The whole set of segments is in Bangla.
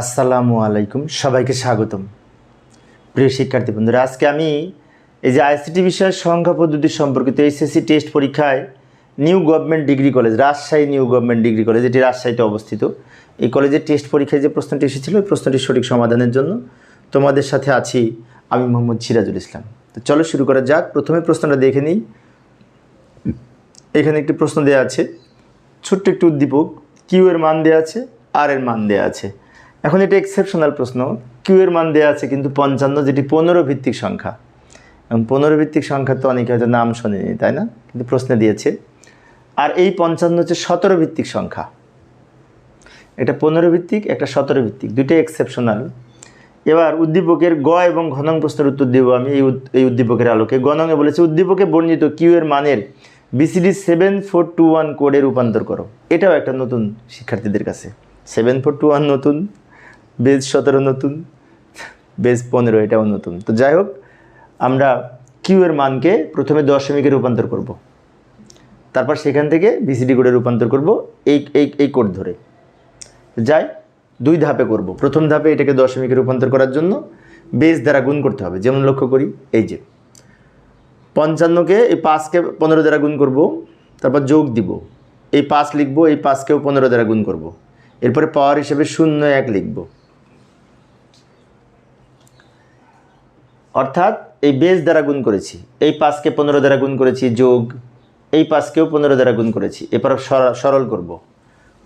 আসসালামু আলাইকুম, সবাইকে স্বাগতম। প্রিয় শিক্ষার্থী বন্ধুরা, আজকে আমি এই যে আইসিটি বিষয়ের সংখ্যা পদ্ধতি সম্পর্কিত এইচএসসি টেস্ট পরীক্ষায় New Government Degree College Rajshahi New Government Degree College এটি রাজশাহীতে অবস্থিত, এই কলেজের টেস্ট পরীক্ষায় যে প্রশ্নটি এসেছিল ওই প্রশ্নটির সঠিক সমাধানের জন্য তোমাদের সাথে আছি আমি মোহাম্মদ সিরাজুল ইসলাম। তো চলো শুরু করা যাক। প্রথমে প্রশ্নটা দেখে নিই। এখানে একটি প্রশ্ন দেওয়া আছে, ছোট্ট একটি উদ্দীপক কিউ এর মান দেওয়া আছে আর এর মান দেওয়া আছে। এখন এটা এক্সেপশনাল প্রশ্ন। কিউ এর মান দেওয়া আছে কিন্তু পঞ্চান্ন, যেটি পনেরো ভিত্তিক সংখ্যা। এবং পনেরো ভিত্তিক সংখ্যা তো অনেকে হয়তো নাম শোনেনি, তাই না? কিন্তু প্রশ্নে দিয়েছে। আর এই পঞ্চান্ন হচ্ছে সতেরো ভিত্তিক সংখ্যা। এটা পনেরো ভিত্তিক, একটা সতেরো ভিত্তিক দুটোই এক্সেপশনাল এবার উদ্দীপকের গ এবং ঘনং প্রশ্নের উত্তর দেবো আমি এই এই উদ্দীপকের আলোকে। গণঙে বলেছে, উদ্দীপকে বর্ণিত কিউ এর মানের BCD seven four two one কোডে রূপান্তর করো। এটাও একটা নতুন শিক্ষার্থীদের কাছে। সেভেন ফোর টু ওয়ান নতুন। বেজ সতেরো নতুন, বেজ পনেরো এটাও নতুন। তো যাই হোক, আমরা কিউ এর মানকে প্রথমে দশমিকে রূপান্তর করব। তারপর সেখান থেকে বিসিডি কোডে রূপান্তর করব এই এই এই কোড ধরে। যাই, দুই ধাপে করব। প্রথম ধাপে এটাকে দশমিকে রূপান্তর করার জন্য বেস দ্বারা গুণ করতে হবে। যেমন লক্ষ্য করি, এই যে। পঞ্চান্নকে এই পাঁচকে পনেরো দ্বারা গুণ করব, তারপর যোগ দিব। এই পাঁচ লিখব, এই পাঁচকেও পনেরো দ্বারা গুণ করব। এরপরে পাওয়ার হিসেবে শূন্য এক লিখব। অর্থাৎ এই বেস দ্বারা গুণ করেছি, এই পাঁচকে পনেরো দ্বারা গুণ করেছি যোগ, এই পাঁচকেও পনেরো দ্বারা গুণ করেছি, এরপর সর- সরল করব।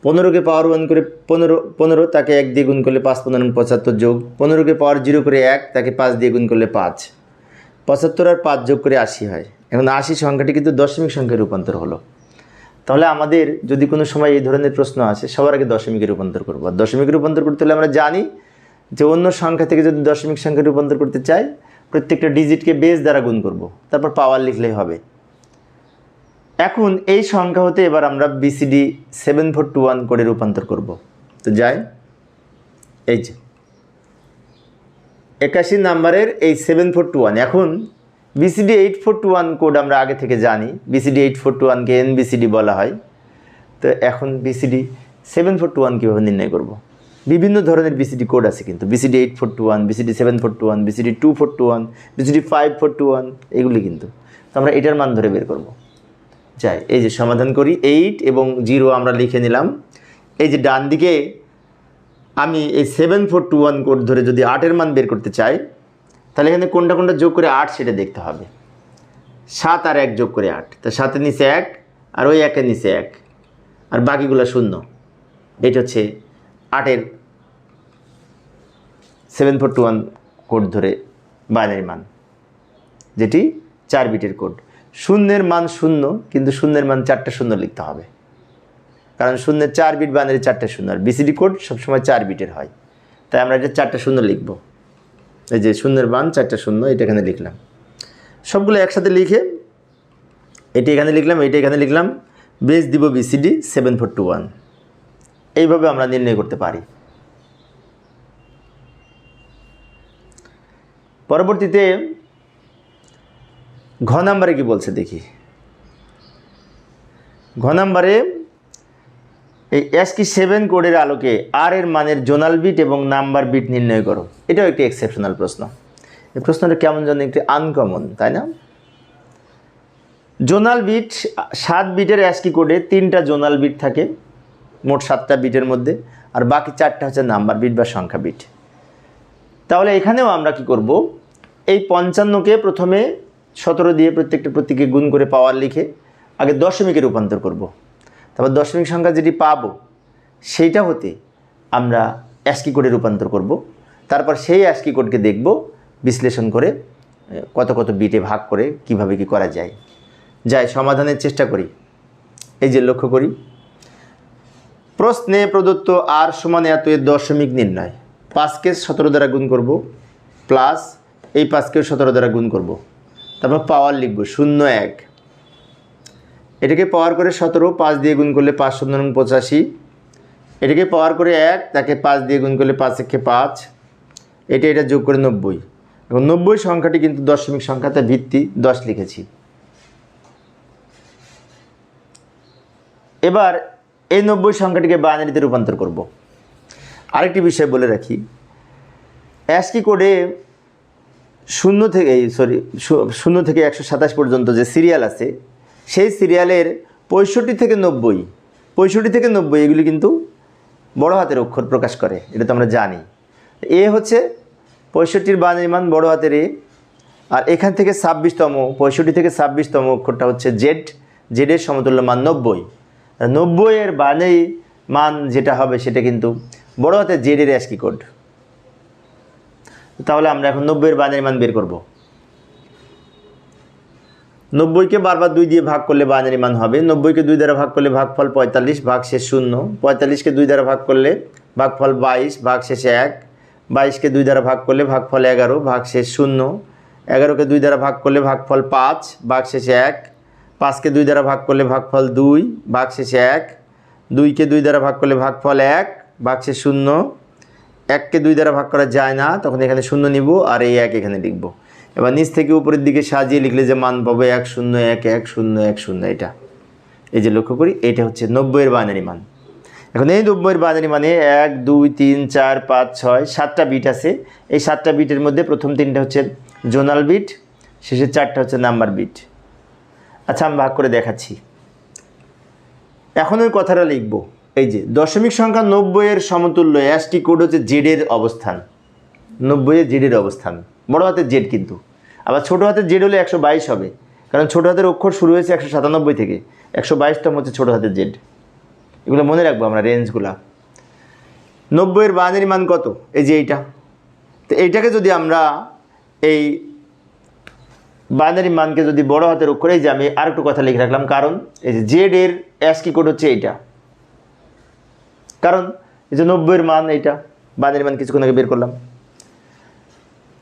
পনেরোকে পাওয়ার ওয়ান করে পনেরো পনেরো তাকে এক দিয়ে গুণ করলে পাঁচ, পনেরো, পঁচাত্তর যোগ, পনেরোকে পাওয়ার জিরো করে এক তাকে পাঁচ দিয়ে গুণ করলে পাঁচ। পঁচাত্তর আর পাঁচ যোগ করে আশি হয়। এখন আশি সংখ্যাটি কিন্তু দশমিক সংখ্যায় রূপান্তর হলো। তাহলে আমাদের যদি কোনো সময় এই ধরনের প্রশ্ন আসে, সবার আগে দশমিকে রূপান্তর করব। দশমিকে রূপান্তর করতে হলে আমরা জানি যে অন্য সংখ্যা থেকে যদি দশমিক সংখ্যা রূপান্তর করতে চাই প্রত্যেকটা ডিজিটকে বেস দ্বারা গুণ করব। তারপর পাওয়ার লিখলেই হবে। এখন এই সংখ্যা হতে এবার আমরা BCD seven four two one করে রূপান্তর করব। তো যাই, এই যে। একাশি নাম্বারের এই সেভেন ফোর টু ওয়ান এখন BCD eight four two one code আমরা আগে থেকে জানি। বিসিডি এইট ফোর টু ওয়ানকে এনবিসিডি বলা হয়। তো এখন BCD seven four two one কীভাবে নির্ণয় করব? বিভিন্ন ধরনের বিসিডি কোড আছে কিন্তু। BCD eight four two one BCD seven four two one BCD two four two one BCD five four two one এগুলি কিন্তু। তো আমরা এটার মান ধরে বের করব। যাই, এই যে সমাধান করি এইট এবং জিরো আমরা লিখে নিলাম। এই যে ডান দিকে আমি এই seven four two one code ধরে যদি আটের মান বের করতে চাই, তাহলে এখানে কোনটা কোনটা যোগ করে আট সেটা দেখতে হবে। সাত আর এক যোগ করে আট তা সাতের নিচে এক, আর ওই একের নিচে এক। আর বাকিগুলো শূন্য। এটা হচ্ছে আটের seven four two one code ধরে বাইনারি মান, যেটি চার বিটের কোড শূন্যের মান শূন্য, কিন্তু শূন্যের মান চারটে শূন্য লিখতে হবে। কারণ শূন্যের চার বিট বাইনারি চারটে শূন্য, আর বিসিডি কোড সবসময় চার বিটের হয়। তাই আমরা এটা চারটে শূন্য লিখব। এই যে শূন্যের মান চারটে শূন্য, এটা এখানে লিখলাম। সবগুলো একসাথে লিখে এটি এখানে লিখলাম এইটা এখানে লিখলাম বেস দিব BCD seven four two one এইভাবে আমরা নির্ণয় করতে পারি। পরবর্তীতে ঘ নাম্বারে কি বলছে দেখি। ঘ নাম্বারে এই এসকি সেভেন কোডের আলোকে আর এর মানের জোনাল বিট এবং নাম্বার বিট নির্ণয় করো। এটাও একটি এক্সেপশনাল প্রশ্ন। এই প্রশ্নটা কেমন যেন একটি আনকমন তাই না? জোনাল বিট, সাত বিটের অ্যাসকি কোডে তিনটা জোনাল বিট থাকে, মোট সাতটা বিটের মধ্যে, আর বাকি চারটা হচ্ছে নাম্বার বিট বা সংখ্যা বিট। তাহলে এখানেও আমরা কি করব? পঞ্চান্নকে প্রথমে সতেরো দিয়ে প্রত্যেকটা প্রত্যেকে গুণ করে পাওয়ার লিখে আগে দশমিকে রূপান্তর করব। তারপর দশমিক সংখ্যা যেটি পাবো, সেইটা হতে আমরা অ্যাস্কি কোডে রূপান্তর করব। তারপর সেই অ্যাস্কি কোডকে দেখব, বিশ্লেষণ করে কত কত বিটে ভাগ করে কীভাবে কি করা যায় যাই, সমাধানের চেষ্টা করি এই যে লক্ষ্য করি প্রশ্নে প্রদত্ত আর সমান এত এর দশমিক নির্ণয় পাঁচকে সতেরো দ্বারা গুণ করব প্লাস এই পাঁচকেও সতেরো দ্বারা গুণ করব। তারপর পাওয়ার লিখব শূন্য এক। এটাকে পাওয়ার করে সতেরো, পাঁচ দিয়ে গুণ করলে পাঁচ শূন্য নং পঁচাশি। এটাকে পাওয়ার করে এক, তাকে পাঁচ দিয়ে গুণ করলে পাঁচ একে পাঁচ। এটা এটা যোগ করে নব্বই। এবং নব্বই সংখ্যাটি কিন্তু দশমিক সংখ্যা তার ভিত্তি, দশ লিখেছি। এবার এই নব্বই সংখ্যাটিকে বাইনারিতে রূপান্তর করব। আরেকটি বিষয় বলে রাখি। অ্যাসকি কোডে শূন্য থেকে সরি শূন্য থেকে একশো সাতাশ পর্যন্ত যে সিরিয়াল আছে, সেই সিরিয়ালের পঁয়ষট্টি থেকে নব্বই, পঁয়ষট্টি থেকে নব্বই এগুলি কিন্তু বড় হাতের অক্ষর প্রকাশ করে, এটা তো আমরা জানি। এ হচ্ছে পঁয়ষট্টির বানের মান বড় হাতের এ, আর এখান থেকে ছাব্বিশতম, পঁয়ষট্টি থেকে ছাব্বিশতম অক্ষরটা হচ্ছে জেড জেডের সমতুল্য মান নব্বই। নব্বইয়ের বানেই মান যেটা হবে সেটা কিন্তু বড় হাতের জেডের অ্যাসকি কোড তাহলে আমরা এখন নব্বইয়ের বানের মান বের করব। নব্বইকে বারবার দুই দিয়ে ভাগ করলে বানারি মান হবে। নব্বইকে দুই দ্বারা ভাগ করলে ভাগফল পঁয়তাল্লিশ ভাগ শেষ শূন্য। পঁয়তাল্লিশকে দুই দ্বারা ভাগ করলে ভাগফল বাইশ ভাগ শেষে এক। বাইশকে দুই দ্বারা ভাগ করলে ভাগফল এগারো ভাগ শেষ শূন্য। এগারোকে দুই দ্বারা ভাগ করলে ভাগফল পাঁচ ভাগ শেষে এক। পাঁচকে দুই দ্বারা ভাগ করলে ভাগফল দুই ভাগ শেষে এক। দুইকে দুই দ্বারা ভাগ করলে ভাগফল এক ভাগ শেষ শূন্য। এককে দুই দ্বারা ভাগ করা যায় না, তখন এখানে শূন্য নিব আর এই এক এখানে লিখব। এবার নিচ থেকে উপরের দিকে সাজিয়ে লিখলে যে মান পাবো এক শূন্য, এক এক শূন্য এক শূন্য, এটা। এই যে লক্ষ্য করি, এটা হচ্ছে নব্বইয়ের বাইনারি মান। এখন এই নব্বইয়ের বাইনারি মানে এক, দুই, তিন, চার, পাঁচ, ছয়, সাতটা বিট আছে। এই সাতটা বিটের মধ্যে প্রথম তিনটা হচ্ছে জোনাল বিট শেষের চারটা হচ্ছে নাম্বার বিট আচ্ছা আমি ভাগ করে দেখাচ্ছি। এখন ওই কথাটা লিখব। এই যে, দশমিক সংখ্যা নব্বইয়ের সমতুল্য অ্যাসটি কোড হচ্ছে জেডের অবস্থান। নব্বইয়ের জেডের অবস্থান। বড় হাতের জেড কিন্তু। আবার ছোটো হাতের জেড হলে একশো বাইশ হবে। কারণ ছোটো হাতের অক্ষর শুরু হয়েছে একশো সাতানব্বই থেকে। একশো বাইশতম হচ্ছে ছোটো হাতের জেড এগুলো মনে রাখব আমরা রেঞ্জগুলা। নব্বইয়ের বানানির মান কত? এই যে এইটা। তো এইটাকে যদি আমরা এই বাইনারি মানকে যদি বড় হাতের অক্ষরে যে আমি আর একটু কথা লিখে রাখলাম, কারণ এই যে জেড এর অ্যাসকি কোড হচ্ছে এইটা। কারণ এই যে নব্বইয়ের মান এইটা বাইনারি মান কিছুক্ষণ আগে বের করলাম।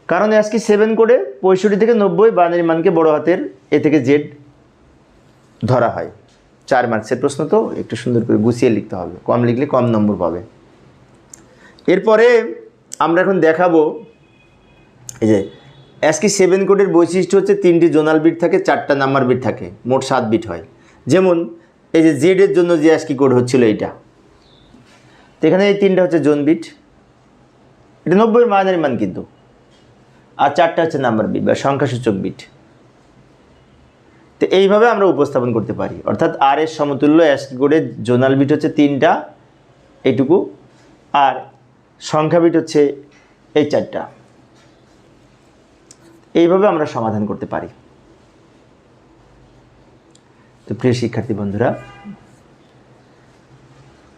কারণ অ্যাসকি সেভেন কোডে পঁয়ষট্টি থেকে নব্বই বাইনারি মানকে বড় হাতের এ থেকে জেড ধরা হয়। চার মার্কসের প্রশ্ন তো, একটু সুন্দর করে গুছিয়ে লিখতে হবে। কম লিখলে কম নম্বর পাবে। এরপরে আমরা এখন দেখাবো এই যে অ্যাসকি সেভেন কোডের বৈশিষ্ট্য হচ্ছে তিনটি জোনাল বিট থাকে, চারটা নাম্বার বিট থাকে, মোট সাত বিট হয়। যেমন এই যে জেডের জন্য যে অ্যাসকি কোড হচ্ছিল এইটা। এখানে এই তিনটা হচ্ছে জোন বিট। এটা নব্বই মানের মান কিন্তু। আর চারটা হচ্ছে নাম্বার বিট বা সংখ্যাসূচক বিট। তো এইভাবে আমরা উপস্থাপন করতে পারি। অর্থাৎ আর এর সমতুল্য অ্যাসকি কোডের জোনাল বিট হচ্ছে তিনটা, এইটুকু। আর সংখ্যা বিট হচ্ছে এই চারটা। এইভাবে আমরা সমাধান করতে পারি। তো প্রিয় শিক্ষার্থী বন্ধুরা,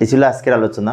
এই ছিল আজকের আলোচনা।